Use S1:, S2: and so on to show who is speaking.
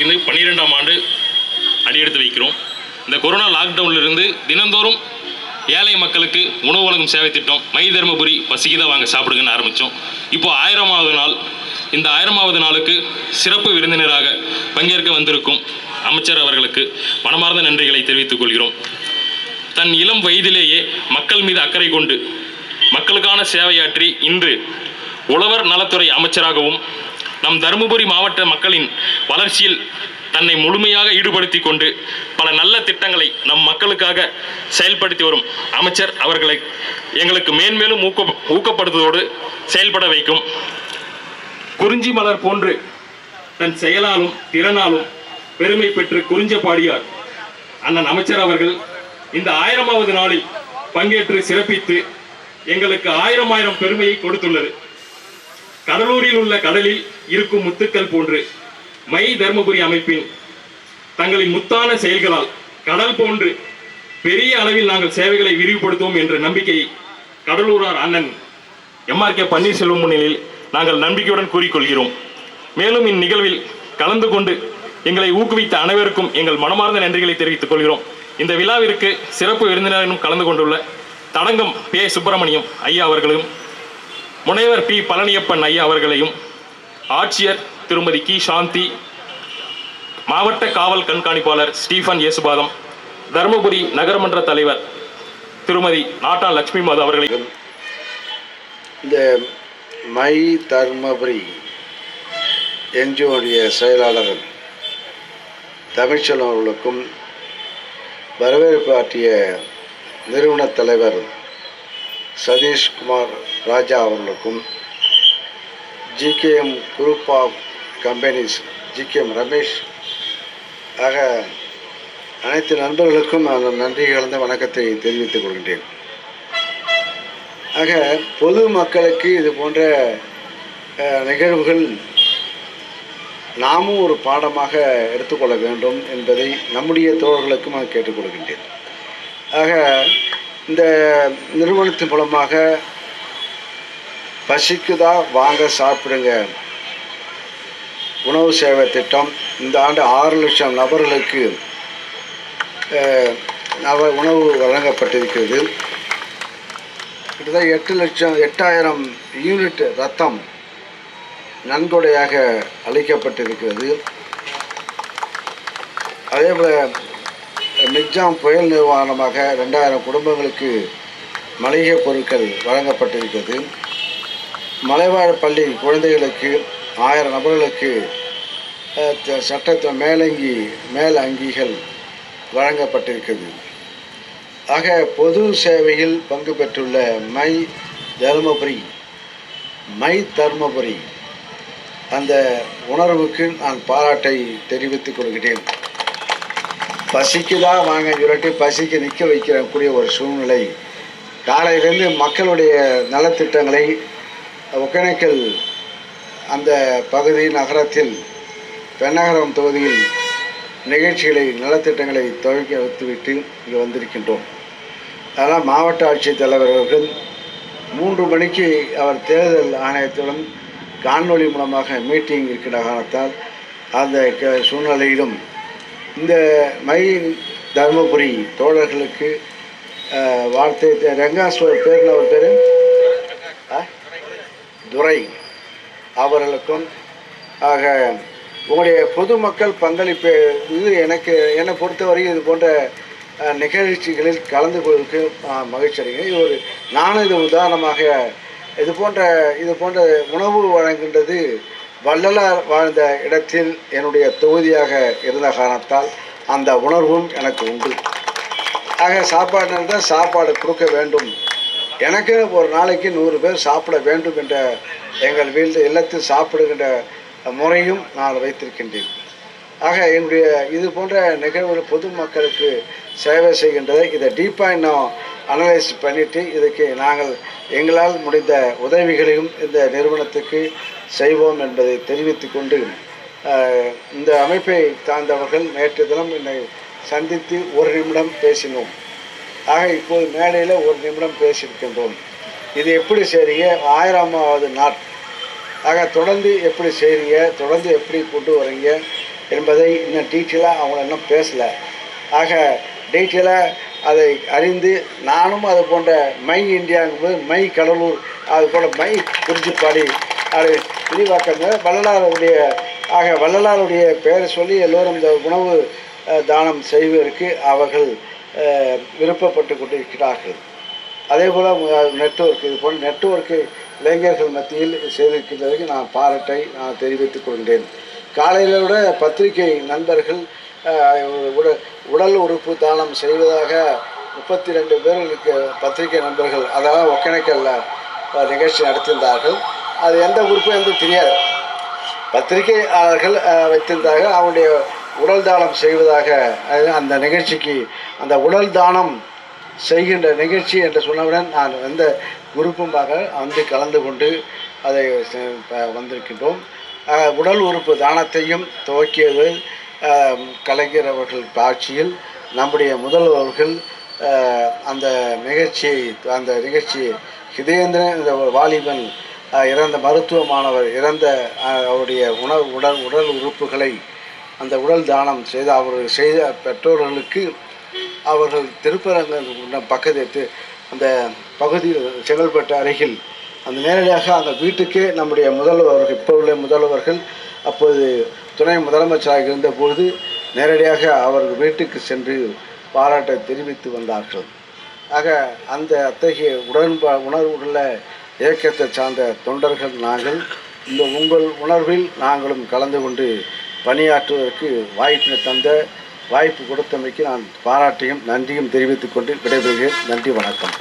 S1: இருந்து பன்னிரெண்டாம் ஆண்டு அடியெடுத்து வைக்கிறோம். இந்த கொரோனா லாக்டவுன்ல இருந்து தினந்தோறும் ஏழை மக்களுக்கு உணவு வழங்கும் சேவை திட்டம் மை தர்மபுரி பசிக்குதா வாங்க சாப்பிடுங்கன்னு ஆரம்பித்தோம். இப்போ ஆயிரமாவது நாள். இந்த ஆயிரமாவது நாளுக்கு சிறப்பு விருந்தினராக பங்கேற்க வந்திருக்கும் அமைச்சர் அவர்களுக்கு மனமார்ந்த நன்றிகளை தெரிவித்துக் கொள்கிறோம். தன் இளம் வயதிலேயே மக்கள் மீது அக்கறை கொண்டு மக்களுக்கான சேவையாற்றி இன்று உழவர் நலத்துறை அமைச்சராகவும் நம் தருமபுரி மாவட்ட மக்களின் வளர்ச்சியில் தன்னை முழுமையாக ஈடுபடுத்தி கொண்டு பல நல்ல திட்டங்களை நம் மக்களுக்காக செயல்படுத்தி வரும் அமைச்சர் அவர்களை எங்களுக்கு மேன்மேலும் ஊக்க ஊக்கப்படுத்துவதோடு செயல்பட வைக்கும். குறிஞ்சி மலர் போன்று தன் செயலாலும் திறனாலும் பெருமை பெற்று குறிஞ்ச பாடியார் அண்ணன் அமைச்சர் அவர்கள் இந்த ஆயிரமாவது நாளில் பங்கேற்று சிறப்பித்து எங்களுக்கு ஆயிரம் ஆயிரம் பெருமையை கொடுத்துள்ளது. கடலூரில் உள்ள கடலில் இருக்கும் முத்துக்கள் போன்று மை தர்மபுரி அமைப்பின் தங்களின் முத்தான செயல்களால் கடல் போன்று பெரிய அளவில் நாங்கள் சேவைகளை விரிவுபடுத்துவோம் என்ற நம்பிக்கை கடலூரார் அண்ணன் எம்ஆர் கே பன்னீர்செல்வம் முன்னிலையில் நாங்கள் நம்பிக்கையுடன் கூறிக்கொள்கிறோம். மேலும் இந்நிகழ்வில் கலந்து கொண்டு எங்களை ஊக்குவித்த அனைவருக்கும் எங்கள் மனமார்ந்த நன்றிகளை தெரிவித்துக் கொள்கிறோம். இந்த விழாவிற்கு சிறப்பு விருந்தினரும் கலந்து கொண்டுள்ள தடங்கம் பே சுப்பிரமணியம் ஐயா அவர்களும் முனைவர் பி. பழனியப்பன் ஐயா அவர்களையும் ஆட்சியர் திருமதி கி. சாந்தி மாவட்ட காவல் கண்காணிப்பாளர் ஸ்டீஃபன் இயேசுபாதம் தருமபுரி நகரமன்ற தலைவர் திருமதி நாட்டா லட்சுமி மாதா அவர்களையும்
S2: இந்த மை தர்மபுரி என்ஜிஓடைய செயலாளர் தமிழ்ச்செல்வன் அவர்களுக்கும் வரவேற்பு ஆற்றிய நிறுவனத் தலைவர் சதீஷ்குமார் ராஜா அவர்களுக்கும் GKM group of companies GKM Ramesh ஆக அனைத்து நண்பர்களுக்கும் நான் நன்றி கலந்த வணக்கத்தை தெரிவித்துக் கொள்கின்றேன். ஆக பொது மக்களுக்கு இது போன்ற நிகழ்வுகள் நாமும் ஒரு பாடமாக எடுத்துக்கொள்ள வேண்டும் என்பதை நம்முடைய தோழர்களுக்கும் நான் கேட்டுக்கொள்கின்றேன் ஆக இந்த நிறுவனத்தின் மூலமாக பசிக்குதா வாங்க சாப்பிடுங்க. உணவு சேவை திட்டம் இந்த ஆண்டு ஆறு லட்சம் நபர்களுக்கு அஹ், உணவு வழங்கப்பட்டிருக்கிறது. கிட்டத்தட்ட எட்டு லட்சம் எட்டாயிரம் யூனிட் ரத்தம் நன்கொடையாக அளிக்கப்பட்டிருக்கிறது. அதே போல் மிக்ஜாம் புயல் நிவாரணமாக ரெண்டாயிரம் குடும்பங்களுக்கு மளிகை பொருட்கள் வழங்கப்பட்டிருக்கிறது. மலைவாழ் பள்ளி குழந்தைகளுக்கு ஆயிரம் நபர்களுக்கு சட்டத்தை மேலங்கி மேல் அங்கிகள் வழங்கப்பட்டிருக்கிறது. ஆக பொது சேவையில் பங்கு பெற்றுள்ள மை தருமபுரி மை தருமபுரி அந்த உணர்வுக்கு நான் பாராட்டை தெரிவித்துக் கொள்கிறேன். பசிக்குதா வாங்க சொல்லிட்டு பசிக்கு நிற்க வைக்கிறக்கூடிய ஒரு சூழ்நிலை. காலையிலேருந்து மக்களுடைய நலத்திட்டங்களை ஒகேனக்கல் அந்த பகுதி நகரத்தில் பெண்ணகரம் தொகுதியில் நிகழ்ச்சிகளை நலத்திட்டங்களை துவக்கி வைத்துவிட்டு இங்கே வந்திருக்கின்றோம். அதனால் மாவட்ட ஆட்சித்தலைவர் அவர்கள் மூன்று மணிக்கு அவர் தேர்தல் ஆணையத்துடன் காணொலி மூலமாக மீட்டிங் இருக்கிற காரணத்தால் அந்த க- சூழ்நிலையிலும் இந்த மை தருமபுரி தோழர்களுக்கு வார்த்தை தெ- ரெங்காஸ்வர் பேர் அவர் பேர்? துரை. அவர்களுக்கும் ஆக உங்களுடைய பொதுமக்கள் பங்களிப்பு இது எனக்கு என்னை பொறுத்தவரை இது போன்ற நிகழ்ச்சிகளில் கலந்து கொள்வதற்கு மகிழ்ச்சி அடைகிறேன். இது ஒரு நானும் இது உதாரணமாக இது போன்ற இது போன்ற உணவு வழங்குகின்றது வள்ளலார் வாழ்ந்த இடத்தில் என்னுடைய தொகுதியாக இருந்த காரணத்தால் அந்த உணர்வும் எனக்கு உண்டு. ஆக சாப்பாடு தான் சாப்பாடு கொடுக்க வேண்டும். எனக்கு ஒரு நாளைக்கு நூறு பேர் சாப்பிட வேண்டும் என்ற எங்கள் வீட்டில் இல்லத்தில் சாப்பிடுகின்ற முறையும் நான் வைத்திருக்கின்றேன். ஆக என்னுடைய இது போன்ற நிகழ்வுகள் பொதுமக்களுக்கு சேவை செய்கின்றதை இதை டீப்பாக இன்னும் அனலைஸ் பண்ணிவிட்டு இதுக்கு நாங்கள் எங்களால் முடிந்த உதவிகளையும் இந்த நிறுவனத்துக்கு செய்வோம் என்பதை தெரிவித்துக் கொண்டு இந்த அமைப்பை சார்ந்தவர்கள் நேற்று தினம் என்னை சந்தித்து ஒரு நிமிடம் பேசினோம். ஆக இப்போது மேடையில் ஒரு நிமிடம் பேசியிருக்கின்றோம். இது எப்படி செய்கிறீங்க ஆயிரமாவது நாள். ஆக தொடர்ந்து எப்படி செய்கிறீங்க தொடர்ந்து எப்படி கொண்டு வரீங்க? என்பதை இன்னும் டீட்டெயிலாக அவங்க இன்னும் பேசலை. ஆக டீட்டெயிலாக அதை அறிந்து நானும் அது போன்ற மை இந்தியாங்கும்போது மை கடலூர் அது போல மை குறிச்சிப்பாடி அது விரிவாக்கம் வள்ளலாருடைய ஆக வள்ளலாருடைய பெயரை சொல்லி எல்லோரும் இந்த உணவு தானம் செய்வதற்கு அவர்கள் விருப்பப்பட்டு கொண்டிருக்கிறார்கள். அதே போல் நெட்வொர்க் இது போன்ற நெட்வொர்க்கு இளைஞர்கள் மத்தியில் செய்திருக்கிறதுக்கு நான் பாராட்டை நான் தெரிவித்துக் கொண்டேன் காலையில் விட பத்திரிகை நண்பர்கள் உடல் உறுப்பு தானம் செய்வதாக முப்பத்தி ரெண்டு பேர்களுக்கு பத்திரிகை நண்பர்கள் அதாவது ஒக்கணைக்கல்ல நிகழ்ச்சி நடத்தியிருந்தார்கள். அது எந்த உறுப்பு என்று தெரியாது. பத்திரிகையாளர்கள் வைத்திருந்தாங்க வைத்திருந்தார்கள். உடல் தானம் செய்வதாக அந்த நிகழ்ச்சிக்கு அந்த உடல் தானம் செய்கின்ற நிகழ்ச்சி என்று சொன்னவுடன் நான் எந்த குரூப்புமாக வந்து கலந்து கொண்டு அதை வந்திருக்கின்றோம். உடல் உறுப்பு தானத்தையும் துவக்கியது அஹ், கலைஞர் அவர்கள் ஆட்சியில் நம்முடைய முதல்வர்கள் அந்த நிகழ்ச்சியை அந்த நிகழ்ச்சி ஹிதேந்திரன் இந்த வாலிபன் இறந்த மருத்துவ மாணவர் இறந்த அவருடைய உணவு உடல் உடல் உறுப்புகளை அந்த உடல் தானம் செய்த அவர் செய்த பெற்றோர்களுக்கு அவர்கள் திருப்பரங்க பக்கத்து அந்த பகுதியில் செங்கல்பட்டு அருகில் அந்த நேரடியாக அந்த வீட்டுக்கே நம்முடைய முதல்வர்கள் இப்போ உள்ள முதல்வர்கள் அப்போது துணை முதலமைச்சராக இருந்தபோது நேரடியாக அவர்கள் வீட்டுக்கு சென்று பாராட்டை தெரிவித்து வந்தார்கள். ஆக அந்த அத்தகைய உடன்பா உணர்வுள்ள இயக்கத்தை சார்ந்த தொண்டர்கள் நாங்கள் இந்த உங்கள் உணர்வில் நாங்களும் கலந்து கொண்டு பணியாற்றுவதற்கு வாய்ப்பினை தந்த வாய்ப்பு கொடுத்தமைக்கு நான் பாராட்டியும் நன்றியும் தெரிவித்துக் கொண்டு விடைபெறுகிறேன். நன்றி வணக்கம்.